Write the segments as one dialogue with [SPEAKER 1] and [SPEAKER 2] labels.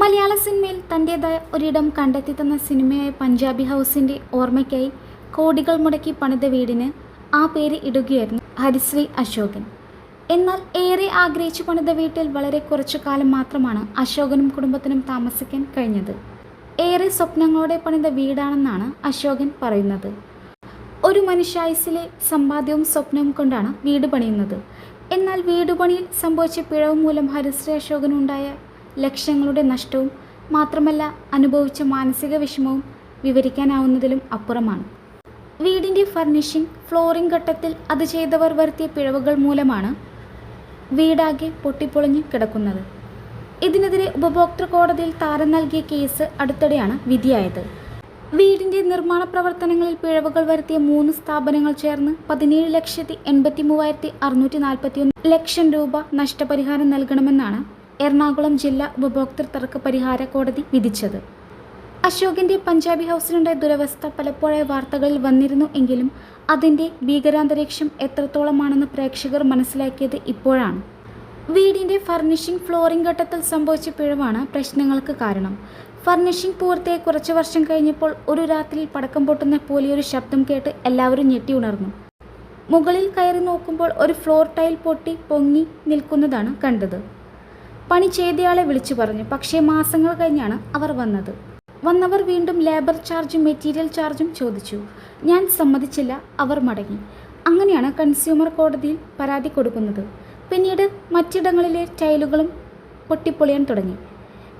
[SPEAKER 1] മലയാള സിനിമയിൽ തന്റെതായ ഒരിടം കണ്ടെത്തി തന്ന സിനിമയായ പഞ്ചാബി ഹൗസിന്റെ ഓർമ്മയ്ക്കായി കോടികൾ മുടക്കി പണിത വീടിന് ആ പേര് ഇടുകയായിരുന്നു ഹരിശ്രീ അശോകൻ. എന്നാൽ ഏറെ ആഗ്രഹിച്ചു പണിത വീട്ടിൽ വളരെ കുറച്ചു കാലം മാത്രമാണ് അശോകനും കുടുംബത്തിനും താമസിക്കാൻ കഴിഞ്ഞത്. ഏറെ സ്വപ്നങ്ങളോടെ പണിത വീടാണെന്നാണ് അശോകൻ പറയുന്നത്. ഒരു മനുഷ്യായുസിലെ സമ്പാദ്യവും സ്വപ്നവും കൊണ്ടാണ് വീട് പണിയുന്നത്. എന്നാൽ വീടുപണിയിൽ സംഭവിച്ച പിഴവ് മൂലം ഹരിശ്രീ അശോകനുണ്ടായ ലക്ഷങ്ങളുടെ നഷ്ടവും മാത്രമല്ല അനുഭവിച്ച മാനസിക വിഷമവും വിവരിക്കാനാവുന്നതിലും അപ്പുറമാണ്. വീടിന്റെ ഫർണിഷിംഗ് ഫ്ലോറിംഗ് ഘട്ടത്തിൽ അത് ചെയ്തവർ വരുത്തിയ പിഴവുകൾ മൂലമാണ് വീടാകെ പൊട്ടിപ്പൊളിഞ്ഞ് കിടക്കുന്നത്. ഇതിനെതിരെ ഉപഭോക്തൃ കോടതിയിൽ താരം നൽകിയ കേസ് അടുത്തിടെയാണ് വിധിയായത്. വീടിന്റെ നിർമ്മാണ പ്രവർത്തനങ്ങളിൽ പിഴവുകൾ വരുത്തിയ മൂന്ന് സ്ഥാപനങ്ങൾ ചേർന്ന് പതിനേഴ് ലക്ഷത്തി എൺപത്തി മൂവായിരത്തി അറുന്നൂറ്റി നാൽപ്പത്തി ഒന്ന് ലക്ഷം രൂപ നഷ്ടപരിഹാരം നൽകണമെന്നാണ് എറണാകുളം ജില്ലാ ഉപഭോക്തൃ തർക്ക പരിഹാര കോടതി വിധിച്ചത്. അശോകിന്റെ പഞ്ചാബി ഹൗസിലുണ്ടായ ദുരവസ്ഥ പലപ്പോഴായ വാർത്തകളിൽ വന്നിരുന്നു എങ്കിലും അതിന്റെ ഭീകരാന്തരീക്ഷം എത്രത്തോളമാണെന്ന് പ്രേക്ഷകർ മനസ്സിലാക്കിയത് ഇപ്പോഴാണ്. വീടിന്റെ ഫർണിഷിംഗ് ഫ്ലോറിംഗ് ഘട്ടത്തിൽ സംഭവിച്ച പിഴവാണ് പ്രശ്നങ്ങൾക്ക് കാരണം. ഫർണിഷിംഗ് പൂർത്തിയായി കുറച്ച് വർഷം കഴിഞ്ഞപ്പോൾ ഒരു രാത്രിയിൽ പടക്കം പൊട്ടുന്ന പോലെയൊരു ശബ്ദം കേട്ട് എല്ലാവരും ഞെട്ടി ഉണർന്നു. മുകളിൽ കയറി നോക്കുമ്പോൾ ഒരു ഫ്ലോർ ടൈൽ പൊട്ടി പൊങ്ങി നിൽക്കുന്നതാണ് കണ്ടത്. പണി ചെയ്തയാളെ വിളിച്ചു പറഞ്ഞു. പക്ഷേ മാസങ്ങൾ കഴിഞ്ഞാണ് അവർ വന്നത്. വന്നവർ വീണ്ടും ലേബർ ചാർജും മെറ്റീരിയൽ ചാർജും ചോദിച്ചു. ഞാൻ സമ്മതിച്ചില്ല അവർ മടങ്ങി. അങ്ങനെയാണ് കൺസ്യൂമർ കോടതിയിൽ പരാതി കൊടുക്കുന്നത്. പിന്നീട് മറ്റിടങ്ങളിലെ ടൈലുകളും പൊട്ടിപ്പൊളിയാൻ തുടങ്ങി.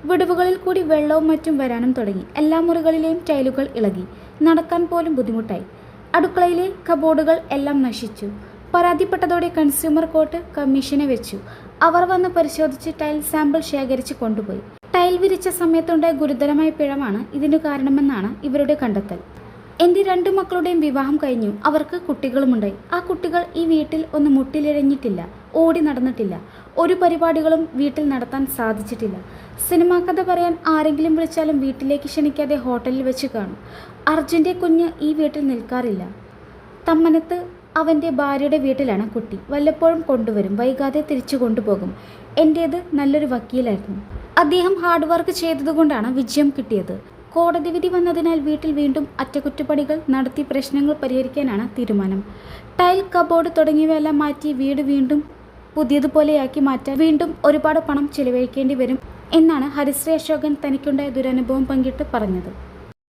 [SPEAKER 1] വിടവുകളിൽ കൂടി വെള്ളവും മറ്റും വരാനും തുടങ്ങി. എല്ലാ മുറികളിലെയും ടൈലുകൾ ഇളകി. നടക്കാൻ പോലും ബുദ്ധിമുട്ടായി. അടുക്കളയിലെ കബോർഡുകൾ എല്ലാം നശിച്ചു. പരാതിപ്പെട്ടതോടെ കൺസ്യൂമർ കോർട്ട് കമ്മീഷനെ വെച്ചു. അവർ വന്ന് പരിശോധിച്ച് ടൈൽ സാമ്പിൾ ശേഖരിച്ച് കൊണ്ടുപോയി. ടൈൽ വിരിച്ച സമയത്തുണ്ടായ ഗുരുതരമായ പിഴവാണ് ഇതിനു കാരണമെന്നാണ് ഇവരുടെ കണ്ടെത്തൽ. എന്റെ രണ്ടു മക്കളുടെയും വിവാഹം കഴിഞ്ഞു. അവർക്ക് കുട്ടികളുമുണ്ടായി. ആ കുട്ടികൾ ഈ വീട്ടിൽ ഒന്ന് മുട്ടിലിഴഞ്ഞിട്ടില്ല ഓടി നടന്നിട്ടില്ല. ഒരു പരിപാടികളും വീട്ടിൽ നടത്താൻ സാധിച്ചിട്ടില്ല. സിനിമാ കഥ പറയാൻ ആരെങ്കിലും വിളിച്ചാലും വീട്ടിലേക്ക് ക്ഷണിക്കാതെ ഹോട്ടലിൽ വെച്ച് കാണും. അർജുന്റെ കുഞ്ഞ് ഈ വീട്ടിൽ നിൽക്കാറില്ല. തമ്മനത്ത് അവന്റെ ഭാര്യയുടെ വീട്ടിലാണ് കുട്ടി. വല്ലപ്പോഴും കൊണ്ടുവരും. വൈകാതെ തിരിച്ചു കൊണ്ടുപോകും. എന്റേത് നല്ലൊരു വക്കീലായിരുന്നു. അദ്ദേഹം ഹാർഡ് വർക്ക് ചെയ്തതുകൊണ്ടാണ് വിജയം കിട്ടിയത്. കോടതി വിധി വന്നതിനാൽ വീട്ടിൽ വീണ്ടും അറ്റകുറ്റപ്പണികൾ നടത്തി പ്രശ്നങ്ങൾ പരിഹരിക്കാനാണ് തീരുമാനം. ടൈൽ കബോർഡ് തുടങ്ങിയവയെല്ലാം മാറ്റി വീട് വീണ്ടും പുതിയതുപോലെയാക്കി മാറ്റാൻ വീണ്ടും ഒരുപാട് പണം ചിലവഴിക്കേണ്ടി വരും എന്നാണ് ഹരിശ്രീ അശോകൻ തനിക്കുണ്ടായ ദുരനുഭവം പങ്കിട്ട് പറഞ്ഞത്.